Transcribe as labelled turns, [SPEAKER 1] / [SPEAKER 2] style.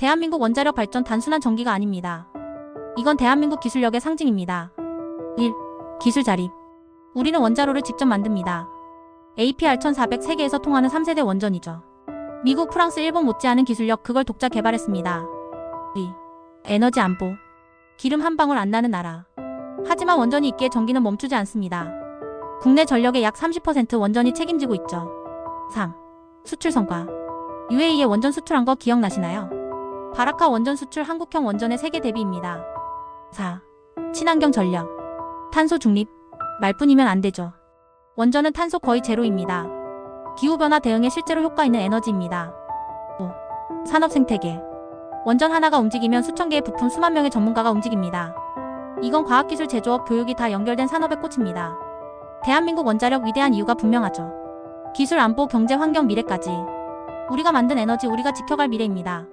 [SPEAKER 1] 대한민국 원자력 발전 단순한 전기가 아닙니다. 이건 대한민국 기술력의 상징입니다. 1. 기술 자립. 우리는 원자로를 직접 만듭니다. APR 1400 세계에서 통하는 3세대 원전이죠. 미국, 프랑스, 일본 못지않은 기술력 그걸 독자 개발했습니다. 2. 에너지 안보. 기름 한 방울 안 나는 나라. 하지만 원전이 있기에 전기는 멈추지 않습니다. 국내 전력의 약 30% 원전이 책임지고 있죠. 3. 수출 성과. UAE에 원전 수출한 거 기억나시나요? 바라카 원전 수출 한국형 원전의 세계 대비입니다. 4. 친환경 전력. 탄소 중립. 말뿐이면 안 되죠. 원전은 탄소 거의 제로입니다. 기후변화 대응에 실제로 효과 있는 에너지입니다. 5. 산업 생태계. 원전 하나가 움직이면 수천 개의 부품 수만 명의 전문가가 움직입니다. 이건 과학기술 제조업 교육이 다 연결된 산업의 꽃입니다. 대한민국 원자력 위대한 이유가 분명하죠. 기술 안보 경제 환경 미래까지. 우리가 만든 에너지 우리가 지켜갈 미래입니다.